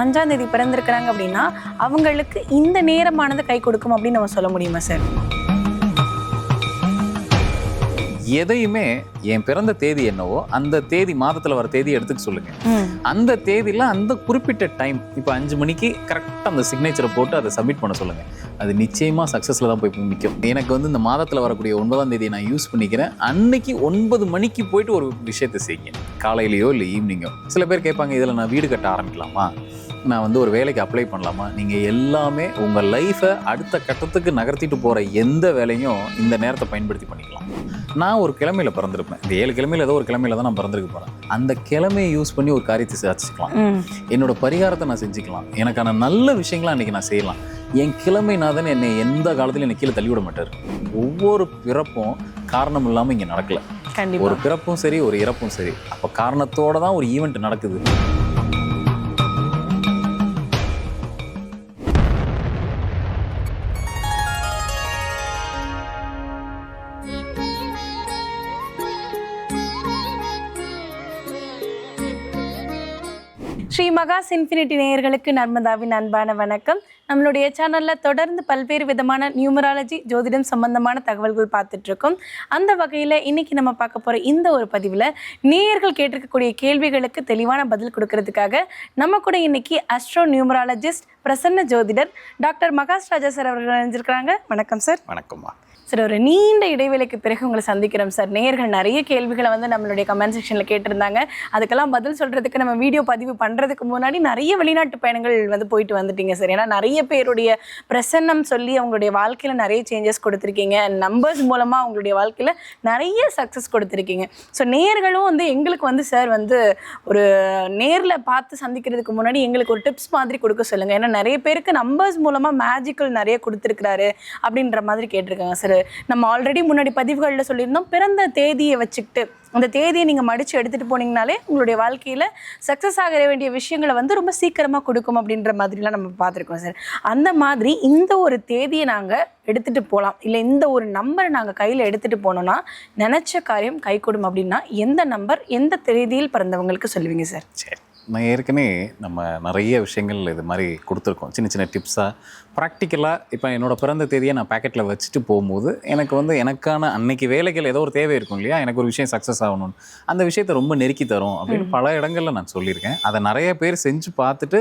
அஞ்சாம் தேதி பிறந்திருக்கிறாங்க அப்படின்னா அவங்களுக்கு இந்த நேரமானது கை கொடுக்கும் அப்படின்னு நம்ம சொல்ல முடியுமா சார்? எதையுமே என் பிறந்த தேதி என்னவோ அந்த தேதி மாதத்துல வர தேதி எடுத்துக்க சொல்லுங்க. அந்த தேதியில அந்த குறிப்பிட்ட டைம் இப்போ அஞ்சு மணிக்கு கரெக்டாக அந்த சிக்னேச்சரை போட்டு அதை சப்மிட் பண்ண சொல்லுங்க. அது நிச்சயமா சக்ஸஸ்ல தான் போய் நிற்கும் எனக்கு வந்து இந்த மாதத்துல வரக்கூடிய ஒன்பதாம் தேதியை நான் யூஸ் பண்ணிக்கிறேன். அன்னைக்கு ஒன்பது மணிக்கு போயிட்டு ஒரு விஷயத்தை செய்யுங்க. காலையிலயோ இல்லை ஈவினிங்கோ சில பேர் கேட்பாங்க இதில் நான் வீடு கட்ட ஆரம்பிக்கலாமா? நான் வந்து ஒரு வேலைக்கு அப்ளை பண்ணலாமா? நீங்கள் எல்லாமே உங்கள் லைஃப்பை அடுத்த கட்டத்துக்கு நகர்த்திட்டு போகிற எந்த வேலையும் இந்த நேரத்தை பயன்படுத்தி பண்ணிக்கலாம். நான் ஒரு கிழமையில பிறந்திருப்பேன். இந்த ஏழு கிழமையில ஏதோ ஒரு கிழமையில தான் நான் பிறந்திருக்க போகிறேன் அந்த கிழமையை யூஸ் பண்ணி ஒரு காரியத்தை சாதிச்சுக்கலாம். என்னோட பரிகாரத்தை நான் செஞ்சுக்கலாம். எனக்கான நல்ல விஷயங்களை அன்னைக்கு நான் செய்யலாம். என் கிழமைநாதன் என்னை எந்த காலத்திலும் என்னை கீழே தள்ளிவிட மாட்டார். ஒவ்வொரு பிறப்பும் காரணம் இல்லாமல் இங்கே நடக்கல. ஒரு பிறப்பும் சரி ஒரு இறப்பும் சரி. அப்போ காரணத்தோட தான் ஒரு ஈவெண்ட் நடக்குது. மகாஸ் இன்ஃபினிட்டி நேயர்களுக்கு நர்மதாவின் அன்பான வணக்கம். நம்மளுடைய சேனலில் தொடர்ந்து பல்வேறு விதமான நியூமராலஜி ஜோதிடம் சம்பந்தமான தகவல்கள் பார்த்துட்ருக்கோம். அந்த வகையில் இன்னைக்கு நம்ம பார்க்க போகிற இந்த ஒரு பதிவில் நேயர்கள் கேட்டிருக்கக்கூடிய கேள்விகளுக்கு தெளிவான பதில் கொடுக்கறதுக்காக நம்ம கூட இன்னைக்கு அஸ்ட்ரோ நியூமராலஜிஸ்ட் பிரசன்ன ஜோதிடர் டாக்டர் மகாஸ் ராஜா சார் அவர்கள் இணைஞ்சிருக்கிறாங்க. வணக்கம் சார் வணக்கம்மா. சார் ஒரு நீண்ட இடைவேளைக்கு பிறகு உங்களை சந்திக்கிறோம் சார். நேயர்கள் நிறைய கேள்விகளை வந்து நம்மளுடைய கமெண்ட் செக்ஷனில் கேட்டிருந்தாங்க. அதுக்கெல்லாம் பதில் சொல்கிறதுக்கு நம்ம வீடியோ பதிவு பண்ணுறதுக்கு முன்னாடி நிறைய வெளிநாட்டு பயணங்கள் வந்து போயிட்டு வந்துட்டீங்க சார். ஏன்னா நிறைய பேருடைய பிரசன்னம் சொல்லி அவங்களுடைய வாழ்க்கையில் நிறைய சேஞ்சஸ் கொடுத்துருக்கீங்க. நம்பர்ஸ் மூலமாக அவங்களுடைய வாழ்க்கையில் நிறைய சக்ஸஸ் கொடுத்துருக்கீங்க. ஸோ நேயர்களும் வந்து எங்களுக்கு வந்து சார் வந்து ஒரு நேரில் பார்த்து சந்திக்கிறதுக்கு முன்னாடி எங்களுக்கு ஒரு டிப்ஸ் மாதிரி கொடுக்க சொல்லுங்கள் ஏன்னா நிறைய பேருக்கு நம்பர்ஸ் மூலமாக மேஜிக்கல் நிறைய கொடுத்துருக்குறாரு அப்படின்ற மாதிரி கேட்டிருக்காங்க சார். நம்ம ஆல்ரெடி முன்னாடி பதிவுகளில் சொல்லியிருந்தோம் பிறந்த தேதியை வச்சுக்கிட்டு அந்த தேதியை நீங்கள் மடித்து எடுத்துகிட்டு போனீங்கனாலே உங்களுடைய வாழ்க்கையில் சக்ஸஸ் ஆக வேண்டிய விஷயங்களை வந்து ரொம்ப சீக்கிரமாக கொடுக்கும் அப்படின்ற மாதிரிலாம் நம்ம பார்த்துருக்கோம் சார். அந்த மாதிரி இந்த ஒரு தேதியை நாங்கள் எடுத்துகிட்டு போகலாம் இல்லை இந்த ஒரு நம்பரை நாங்கள் கையில் எடுத்துகிட்டு போனோம்னா நினச்ச காரியம் கைகூடும் அப்படின்னா எந்த நம்பர் எந்த தேதியில் பிறந்தவங்களுக்கு சொல்லுவீங்க சார்? சரி. நான் ஏற்கனவே நம்ம நிறைய விஷயங்கள் இது மாதிரி கொடுத்துருக்கோம். சின்ன சின்ன டிப்ஸாக ப்ராக்டிக்கலாக இப்போ என்னோட பிறந்த தேதியை நான் பேக்கெட்டில் வச்சுட்டு போகும்போது எனக்கு வந்து எனக்கான அன்னைக்கு வேலைகள் ஏதோ ஒரு தேவை இருக்கும் இல்லையா? எனக்கு ஒரு விஷயம் சக்ஸஸ் ஆகணும்னு அந்த விஷயத்தை ரொம்ப நெருக்கி தரும் அப்படின்னு பல இடங்களில் நான் சொல்லியிருக்கேன். அதை நிறைய பேர் செஞ்சு பார்த்துட்டு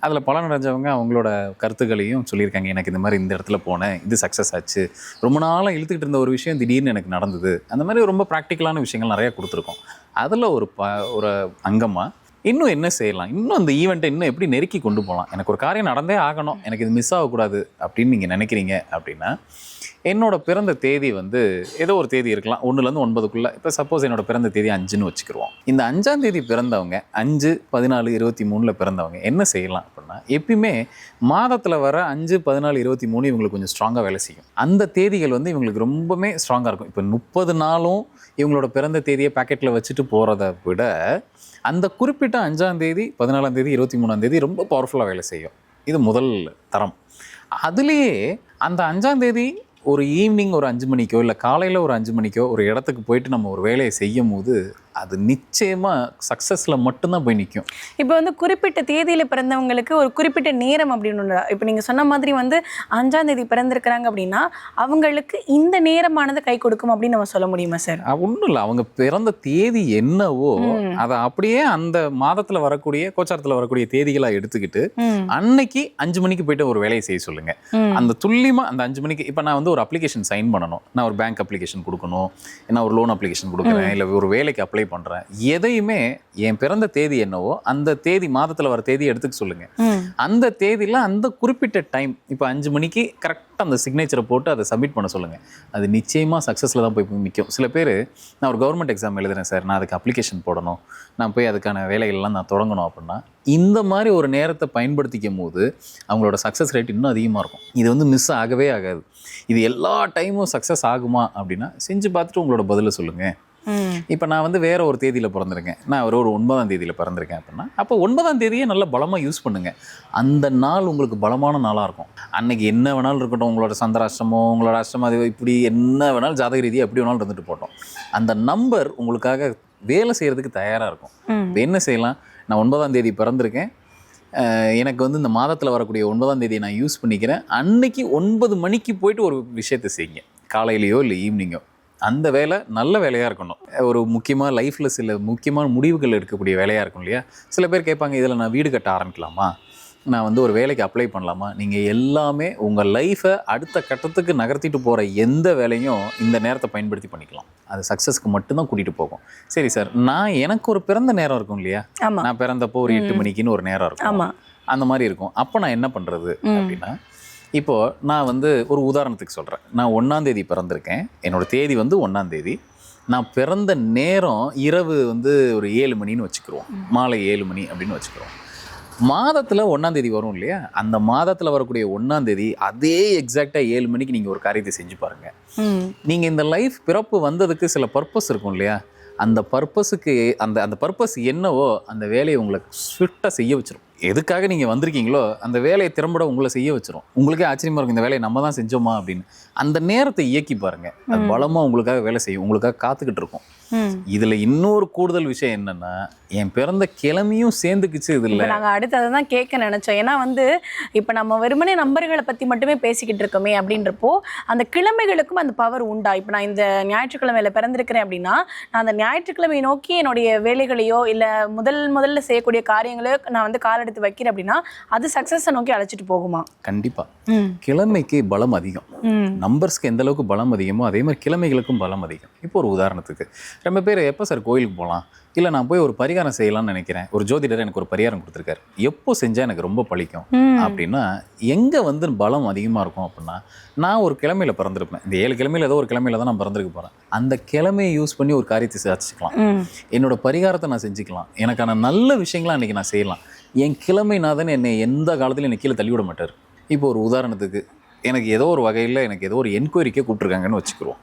அதில் பலன் அடைஞ்சவங்க அவங்களோட கருத்துக்களையும் சொல்லியிருக்காங்க. எனக்கு இந்த மாதிரி இந்த இடத்துல போனேன் இது சக்ஸஸ் ஆச்சு. ரொம்ப நாளாக இழுத்துக்கிட்டு இருந்த ஒரு விஷயம் திடீர்னு எனக்கு நடந்தது. அந்த மாதிரி ரொம்ப ப்ராக்டிக்கலான விஷயங்கள் நிறைய கொடுத்துருக்கோம். அதில் ஒரு ப ஒரு அங்கமாக இன்னும் என்ன செய்யலாம்? இன்னும் அந்த ஈவெண்ட்டை இன்னும் எப்படி நெருக்கி கொண்டு போகலாம் எனக்கு ஒரு காரியம் நடந்தே ஆகணும். எனக்கு இது மிஸ் ஆகக்கூடாது அப்படின்னு நீங்கள் நினைக்கிறீங்க அப்படின்னா என்னோட பிறந்த தேதி வந்து ஏதோ ஒரு தேதி இருக்கலாம். ஒன்றுலேருந்து ஒன்பதுக்குள்ளே. இப்போ சப்போஸ் என்னோட பிறந்த தேதி அஞ்சுன்னு வச்சுக்கிருவோம். இந்த அஞ்சாம் தேதி பிறந்தவங்க அஞ்சு பதினாலு இருபத்தி மூணில் பிறந்தவங்க என்ன செய்யலாம் அப்படின்னா எப்பயுமே மாதத்தில் வர அஞ்சு பதினாலு இருபத்தி மூணு இவங்களுக்கு கொஞ்சம் ஸ்ட்ராங்காக வேலை செய்யும். அந்த தேதிகள் வந்து இவங்களுக்கு ரொம்பவுமே ஸ்ட்ராங்காக இருக்கும். இப்போ முப்பது நாளும் இவங்களோட பிறந்த தேதியை பேக்கெட்டில் வச்சுட்டு போகிறத விட அந்த குறிப்பிட்ட அஞ்சாம் தேதி பதினாலாம் தேதி இருபத்தி மூணாம் தேதி ரொம்ப பவர்ஃபுல்லாக வேலை செய்யும். இது முதல் தரம். அதுலேயே அந்த அஞ்சாம் தேதி ஒரு ஈவினிங் ஒரு அஞ்சு மணிக்கோ இல்லை காலையில் ஒரு அஞ்சு மணிக்கோ ஒரு இடத்துக்கு போயிட்டு நம்ம ஒரு வேலையை செய்யும் போது அது நிச்சயமாக சக்ஸஸில் மட்டும்தான் போய் நிற்கும் இப்போ வந்து குறிப்பிட்ட தேதியில் பிறந்தவங்களுக்கு ஒரு குறிப்பிட்ட நேரம் அப்படின்னு இப்போ நீங்கள் சொன்ன மாதிரி வந்து அஞ்சாம் தேதி பிறந்திருக்கிறாங்க அப்படின்னா அவங்களுக்கு இந்த நேரமானது கை கொடுக்கும் அப்படின்னு நம்ம சொல்ல முடியுமா சார் ஒன்றும் இல்லை. அவங்க பிறந்த தேதி என்னவோ. அதை அப்படியே அந்த மாதத்தில் வரக்கூடிய கோச்சாரத்தில் வரக்கூடிய தேதிகளாக எடுத்துக்கிட்டு அன்னைக்கு அஞ்சு மணிக்கு போயிட்டு ஒரு வேலையை செய்ய சொல்லுங்க. அந்த துல்லியமா அந்த அஞ்சு மணிக்கு இப்போ நான் வந்து ஒரு அப்ளிகேஷன் சைன் பண்ணணும். நான் ஒரு பேங்க் அப்ளிகேஷன் கொடுக்கணும். நான் ஒரு லோன் அப்ளிகேஷன் கொடுக்குறேன். இல்லை ஒரு வேலைக்கு அப்ளை பண்ணுறேன் எதையுமே என் பிறந்த தேதி என்னவோ அந்த தேதி மாதத்தில் வர தேதி எடுத்துக்க சொல்லுங்க. அந்த தேதியில் அந்த குறிப்பிட்ட டைம் இப்போ அஞ்சு மணிக்கு கரெக்டாக அந்த சிக்னேச்சரை போட்டு அதை சப்மிட் பண்ண சொல்லுங்கள் அது நிச்சயமாக சக்ஸஸில் தான் போய் நிற்கும் சில பேர் நான் ஒரு கவர்மெண்ட் எக்ஸாம் எழுதுறேன் சார் நான் அதுக்கு அப்ளிகேஷன் போடணும். நான் போய் அதுக்கான வேலைகள்லாம் நான் தொடங்கணும் அப்படின்னா இந்த மாதிரி ஒரு நேரத்தை பயன்படுத்திக்கும் போது அவங்களோட சக்ஸஸ் ரேட் இன்னும் அதிகமாக இருக்கும். இது வந்து மிஸ் ஆகவே ஆகாது. இது எல்லா டைமும் சக்ஸஸ் ஆகுமா அப்படின்னா செஞ்சு பார்த்துட்டு உங்களோட பதிலை சொல்லுங்கள். இப்போ நான் வந்து வேற ஒரு தேதியில் பிறந்திருக்கேன். நான் ஒரு ஒரு ஒன்பதாம் தேதியில் பிறந்திருக்கேன் அப்படின்னா அப்போ ஒன்பதாம் தேதியை நல்லா பலமாக யூஸ் பண்ணுங்க. அந்த நாள் உங்களுக்கு பலமான நாளாக இருக்கும். அன்னைக்கு என்ன வேணாலும் இருக்கட்டும் உங்களோட சந்திராஷ்டமோ உங்களோட அஷ்டமம் அது இப்படி என்ன வேணாலும் ஜாதக ரீதியாக எப்படி வேணாலும் இருந்துட்டு போட்டோம் அந்த நம்பர் உங்களுக்காக வேலை செய்கிறதுக்கு தயாராக இருக்கும். இப்போ என்ன செய்யலாம்? நான் ஒன்பதாம் தேதி பிறந்திருக்கேன். எனக்கு வந்து இந்த மாதத்தில் வரக்கூடிய ஒன்பதாம் தேதியை நான் யூஸ் பண்ணிக்கிறேன். அன்னைக்கு ஒன்பது மணிக்கு போயிட்டு ஒரு விஷயத்தை செய்யுங்க. காலையிலையோ இல்லை ஈவினிங்கோ அந்த வேலை நல்ல வேலையாக இருக்கணும். ஒரு முக்கியமாக லைஃப்பில் சில முக்கியமான முடிவுகள் எடுக்கக்கூடிய வேலையாக இருக்கும் இல்லையா? சில பேர் கேட்பாங்க இதில் நான் வீடு கட்ட ஆரம்பிக்கலாமா? நான் வந்து ஒரு வேலைக்கு அப்ளை பண்ணலாமா? நீங்கள் எல்லாமே உங்கள் லைஃப்பை அடுத்த கட்டத்துக்கு நகர்த்திட்டு போகிற எந்த வேலையும் இந்த நேரத்தை பயன்படுத்தி பண்ணிக்கலாம். அது சக்ஸஸ்க்கு மட்டும்தான் கூட்டிகிட்டு போகும். சரி சார் நான் எனக்கு ஒரு பிறந்த நேரம் இருக்கும் இல்லையா? நான் பிறந்தப்போ ஒரு எட்டு மணிக்குன்னு ஒரு நேரம் இருக்கும். அந்த மாதிரி இருக்கும். அப்போ நான் என்ன பண்ணுறது. அப்படின்னா இப்போ நான் வந்து ஒரு உதாரணத்துக்கு சொல்கிறேன் நான் ஒன்றாம் தேதி பிறந்திருக்கேன். என்னோட தேதி வந்து ஒன்றாம் தேதி. நான் பிறந்த நேரம் இரவு வந்து ஒரு ஏழு மணின்னு வச்சுக்கிறோம் மாலை ஏழு மணி அப்படின்னு வச்சுக்கிறோம் மாதத்தில் ஒன்றாம் தேதி வரும் இல்லையா? அந்த மாதத்தில் வரக்கூடிய ஒன்றாம் தேதி அதே எக்ஸாக்டாக ஏழு மணிக்கு நீங்கள் ஒரு காரியத்தை செஞ்சு பாருங்கள் நீங்கள் இந்த லைஃப் பிறப்பு வந்ததுக்கு சில பர்பஸ் இருக்கும் இல்லையா? அந்த பர்பஸுக்கு அந்த அந்த பர்பஸ் என்னவோ அந்த வேலையை உங்களை ஸ்விஃப்டாக செய்ய வச்சிரும். எதுக்காக நீங்கள் வந்திருக்கீங்களோ அந்த வேலையை திறம்பட உங்களை செய்ய வச்சிரும். உங்களுக்கே ஆச்சரியமா இருக்கும் இந்த வேலையை நம்ம தான் செஞ்சோமா? அப்படின்னு. அந்த நேரத்தை இயக்கி பாருங்க. அது பலமாக உங்களுக்காக வேலை செய்யும். உங்களுக்காக காத்துக்கிட்டு இருக்கும். இதில் இன்னொரு கூடுதல் விஷயம் என்னன்னா என் பிறந்த கிழமையும் சேர்ந்துக்குச்சு இதில். நாங்கள் அடுத்து அதை தான் கேட்க நினச்சோம். ஏன்னா வந்து இப்போ நம்ம வெறுமனே நம்பர்களை பற்றி மட்டுமே பேசிக்கிட்டு இருக்கோமே அப்படின்றப்போ அந்த கிழமைகளுக்கும் அந்த பவர் உண்டா? இப்போ நான் இந்த ஞாயிற்றுக்கிழமையில பிறந்திருக்கிறேன் அப்படின்னா நான் அந்த ஞாயிற்றுக்கிழமையை நோக்கி என்னுடைய வேலைகளையோ இல்லை முதல் முதல்ல செய்யக்கூடிய காரியங்களையோ நான் வந்து கால் எடுத்து வைக்கிறேன் அப்படின்னா அது சக்ஸஸை நோக்கி அழைச்சிட்டு போகுமா? கண்டிப்பாக கிழமைக்கு பலம் அதிகம். நம்பர்ஸ்க்கு எந்த அளவுக்கு பலம் அதிகமோ அதே மாதிரி கிழமைகளுக்கும் பலம் அதிகம். இப்போ ஒரு உதாரணத்துக்கு ரொம்ப பேர் எப்போ சார் கோயிலுக்கு போகலாம் இல்லை நான் போய் ஒரு பரிகாரம் செய்யலாம்னு நினைக்கிறேன். ஒரு ஜோதிடர் எனக்கு ஒரு பரிகாரம் கொடுத்துருக்காரு. எப்போ செஞ்சால் எனக்கு ரொம்ப பழிக்கும்? அப்படின்னா எங்கே வந்து பலம் அதிகமாக இருக்கும் அப்படின்னா நான் ஒரு கிழமையில பிறந்திருப்பேன். இந்த ஏழு கிழமையில ஏதோ ஒரு கிழமையில தான் நான் பிறந்திருக்க போகிறேன் அந்த கிழமையை யூஸ் பண்ணி ஒரு காரியத்தை சாதிச்சுக்கலாம். என்னோட பரிகாரத்தை நான் செஞ்சுக்கலாம். எனக்கான நல்ல விஷயங்களை அன்றைக்கி நான் செய்யலாம். என் கிழமைநாதன் என்னை எந்த காலத்துலையும் என்னை கீழே தள்ளிவிட மாட்டார். இப்போ ஒரு உதாரணத்துக்கு எனக்கு ஏதோ ஒரு வகையில் எனக்கு ஏதோ ஒரு என்கொயரிக்கே கூப்பிட்ருக்காங்கன்னு வச்சுக்கிறோம்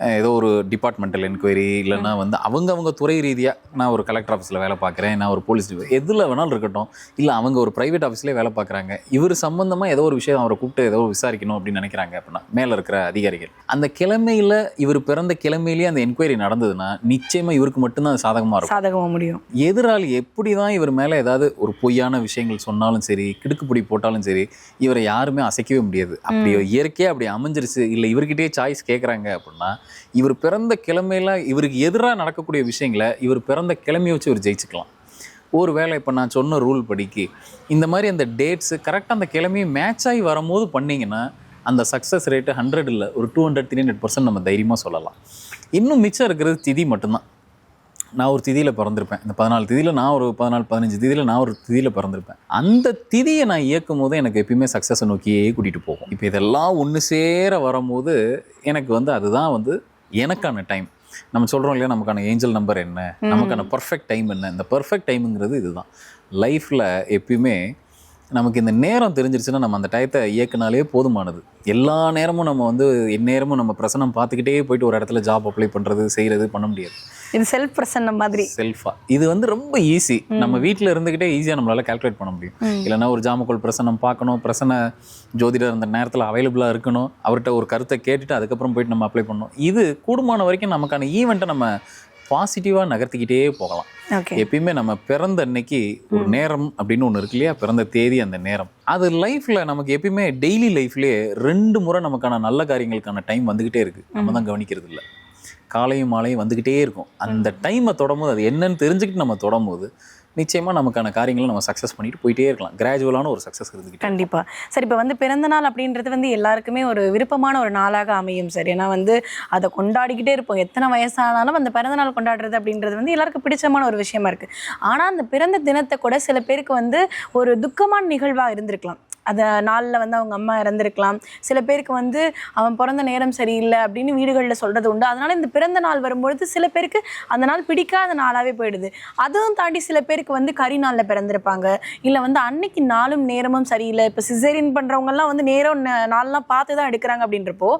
ஏதோ ஒரு டிபார்ட்மெண்டல் என்கொயரி இல்லைன்னா வந்து அவங்க அவங்க துறை ரீதியாக நான் ஒரு கலெக்டர் ஆஃபீஸில் வேலை பார்க்குறேன் நான் ஒரு போலீஸ் எதில் வேணாலும் இருக்கட்டும். இல்லை அவங்க ஒரு ப்ரைவேட் ஆஃபீஸ்லேயே வேலை பார்க்குறாங்க. இவர் சம்மந்தமாக ஏதோ ஒரு விஷயம் அவரை கூப்பிட்டு ஏதோ விசாரிக்கணும் அப்படின்னு நினைக்கிறாங்க அப்படின்னா மேலே இருக்கிற அதிகாரிகள். அந்த கிழமையில் இவர் பிறந்த கிழமையிலேயே அந்த என்கொயரி நடந்ததுன்னா நிச்சயமாக இவருக்கு மட்டும்தான் அது சாதகமாக இருக்கும். சாதகமாக முடியும். எதிராளி எப்படி தான் இவர் மேலே ஏதாவது ஒரு பொய்யான விஷயங்கள் சொன்னாலும் சரி கிடுக்குப்பிடி போட்டாலும் சரி இவரை யாருமே அசைக்கவே முடியாது. அப்படி இயற்கையாக அப்படி அமைஞ்சிருச்சு. இல்லை இவர்கிட்டயே சாய்ஸ் கேட்குறாங்க அப்படின்னா இவர் பிறந்த கிழமையில் இவருக்கு எதிராக நடக்கக்கூடிய விஷயங்களை இவர் பிறந்த கிழமையை வச்சு இவர் ஜெயிச்சுக்கலாம். ஒரு வேலை இப்போ நான் சொன்ன ரூல் படிக்கு இந்த மாதிரி அந்த டேட்ஸு கரெக்டாக அந்த கிழமையும் மேட்ச் ஆகி வரும்போது பண்ணிங்கன்னா அந்த சக்ஸஸ் ரேட்டு ஹண்ட்ரட் இல்லை ஒரு two hundred three hundred percent நம்ம தைரியமாக சொல்லலாம். இன்னும் மிச்சம் இருக்கிறது திதி மட்டும்தான். நான் ஒரு திதியில் பிறந்திருப்பேன். இந்த பதினாலு திதியில் நான் ஒரு பதினாலு பதினஞ்சு திதியில் நான் ஒரு திதியில் பிறந்திருப்பேன். அந்த திதியை நான் இயக்கும் போது எனக்கு எப்பயுமே சக்ஸஸை நோக்கியே கூட்டிகிட்டு போகும். இப்போ இதெல்லாம் ஒன்று சேர வரும்போது எனக்கு வந்து அதுதான் வந்து எனக்கான டைம் நம்ம சொல்கிறோம் இல்லையா நமக்கான ஏஞ்சல் நம்பர் என்ன? நமக்கான பர்ஃபெக்ட் டைம் என்ன? இந்த பர்ஃபெக்ட் டைமுங்கிறது இதுதான். லைஃப்பில் எப்பயுமே நமக்கு இந்த நேரம் தெரிஞ்சிருச்சுன்னா நம்ம அந்த டயத்தை இயக்குனாலே போதுமானது. எல்லா நேரமும் நம்ம வந்து எந்நேரமும் நம்ம பிரசனம் பார்த்துக்கிட்டே போயிட்டு ஒரு இடத்துல ஜாப் அப்ளை பண்ணுறது செய்கிறது பண்ண முடியாது. இது செல்ஃப் பிரசன்னம் மாதிரி. செல்ஃபா இது வந்து ரொம்ப ஈஸி நம்ம வீட்டில் இருந்துக்கிட்டே ஈஸியாக நம்மளால கால்குலேட் பண்ண முடியும். இல்லைன்னா ஒரு ஜாமக்கோள் பிரசனம் பார்க்கணும் பிரசன ஜோதிடர் அந்த நேரத்தில் அவைலபிளாக இருக்கணும் அவர்கிட்ட ஒரு கருத்தை கேட்டுட்டு அதுக்கப்புறம் போயிட்டு நம்ம அப்ளை பண்ணணும். இது கூடுமான வரைக்கும் நமக்கான ஈவெண்ட்டை நம்ம பாசிட்டிவாக நகர்த்திக்கிட்டே போகலாம். எப்பயுமே நம்ம பிறந்த அன்னைக்கு ஒரு நேரம் அப்படின்னு ஒன்று இருக்கு இல்லையா? பிறந்த தேதி அந்த நேரம். அது லைஃப்பில் நமக்கு எப்பயுமே டெய்லி லைஃப்லேயே ரெண்டு முறை நமக்கான நல்ல காரியங்களுக்கான டைம் வந்துக்கிட்டே இருக்குது நம்ம தான் கவனிக்கிறது இல்லை காலையும் மாலையும் வந்துக்கிட்டே இருக்கும். அந்த டைமை தொடரும்போது அது என்னன்னு தெரிஞ்சுக்கிட்டு நம்ம தொடரும்போது நிச்சயமாக நமக்கான காரியங்களை நம்ம சக்ஸஸ் பண்ணிட்டு போயிட்டே இருக்கலாம். கிராஜுவலான ஒரு சக்ஸஸ் இருந்துக்கிட்டு கண்டிப்பாக சார் இப்போ வந்து பிறந்த நாள் அப்படின்றது வந்து எல்லாருக்குமே ஒரு விருப்பமான ஒரு நாளாக அமையும் சார். ஏன்னா வந்து அதை கொண்டாடிக்கிட்டே இருப்போம். எத்தனை வயசானாலும் அந்த பிறந்த நாள் கொண்டாடுறது அப்படின்றது வந்து எல்லாருக்கும் பிடிச்சமான ஒரு விஷயமா இருக்குது ஆனால் அந்த பிறந்த தினத்தை கூட சில பேருக்கு வந்து ஒரு துக்கமான நிகழ்வாக இருந்திருக்கலாம். அந்த நாளில் வந்து அவங்க அம்மா இறந்திருக்கலாம். சில பேருக்கு வந்து அவன் பிறந்த நேரம் சரியில்லை அப்படின்னு வீடுகளில் சொல்கிறது உண்டு. அதனால இந்த பிறந்த நாள் வரும்பொழுது சில பேருக்கு அந்த நாள் பிடிக்காத நாளாகவே போயிடுது. அதுவும் தாண்டி சில பேருக்கு வந்து கறி நாளில் பிறந்திருப்பாங்க. இல்லை வந்து அன்னைக்கு நாளும் நேரமும் சரியில்லை. இப்போ சிசேரியன் பண்ணுறவங்கலாம் வந்து நேரம் நாள்லாம் பார்த்து தான் எடுக்கிறாங்க அப்படின்றப்போ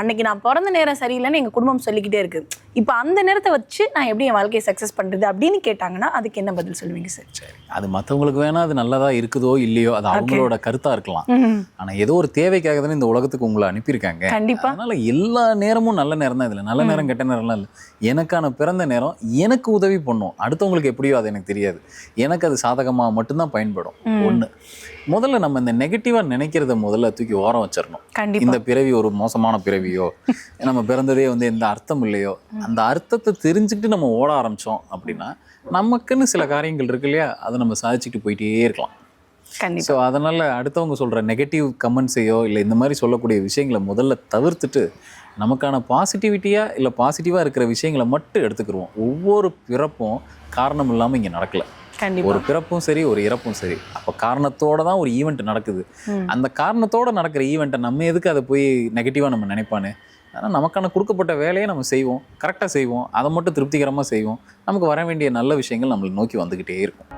அன்னைக்கு நான் பிறந்த நேரம் சரியில்லைன்னு எங்கள் குடும்பம் சொல்லிக்கிட்டே இருக்கு. இப்போ அந்த நேரத்தை வச்சு நான் எப்படி என் வாழ்க்கையை சக்ஸஸ் பண்ணுறது அப்படின்னு கேட்டாங்கன்னா அதுக்கு என்ன பதில் சொல்லுவீங்க சார் சரி. அது மற்றவங்களுக்கு வேணா அது நல்லதா இருக்குதோ இல்லையோ அது அவங்களோட கருத்தாக இருக்கலாம். ம், ஆனா ஏதோ ஒரு தேவைக்காக தானே இந்த உலகத்துக்கு உங்களை அனுப்பியிருக்காங்க. கண்டிப்பா. அதனால எல்லா நேரமும் நல்ல நேரம் தான் இதுல. நல்ல நேரம் கெட்ட நேரம்லாம் இல்லை. எனக்கான பிறந்த நேரம் எனக்கு உதவி பண்ணும். அடுத்தவங்களுக்கு எப்படியோ அது எனக்கு தெரியாது. எனக்கு அது சாதகமா மட்டும்தான் பயன்படும். ஒண்ணு. முதல்ல நம்ம இந்த நெகட்டிவா நினைக்கிறத முதல்ல தூக்கி ஓரம் வச்சிடணும் இந்த பிறவி ஒரு மோசமான பிறவியோ நம்ம பிறந்ததே வந்து எந்த அர்த்தம் இல்லையோ அந்த அர்த்தத்தை தெரிஞ்சுக்கிட்டு நம்ம ஓட ஆரம்பிச்சோம் அப்படின்னா நமக்குன்னு சில காரியங்கள் இருக்கு இல்லையா? அதை நம்ம சாதிச்சுட்டு போயிட்டே இருக்கலாம். ஸோ அதனால அடுத்தவங்க சொல்ற நெகட்டிவ் கமெண்ட்ஸையோ இல்லை இந்த மாதிரி சொல்லக்கூடிய விஷயங்களை முதல்ல தவிர்த்துட்டு நமக்கான பாசிட்டிவிட்டியா இல்லை பாசிட்டிவாக இருக்கிற விஷயங்களை மட்டும் எடுத்துக்கிருவோம். ஒவ்வொரு பிறப்பும் காரணம் இல்லாமல் இங்கே நடக்கல. ஒரு பிறப்பும் சரி ஒரு இறப்பும் சரி. அப்போ காரணத்தோட தான் ஒரு ஈவெண்ட் நடக்குது. அந்த காரணத்தோட நடக்கிற ஈவெண்ட்டை நம்ம எதுக்கு அதை போய் நெகட்டிவாக நம்ம நினைப்பானே ஆனால் நமக்கான கொடுக்கப்பட்ட வேலையை நம்ம செய்வோம். கரெக்டாக செய்வோம். அதை மட்டும் திருப்திகரமாக செய்வோம். நமக்கு வர வேண்டிய நல்ல விஷயங்கள் நம்மளை நோக்கி வந்துக்கிட்டே இருக்கும்.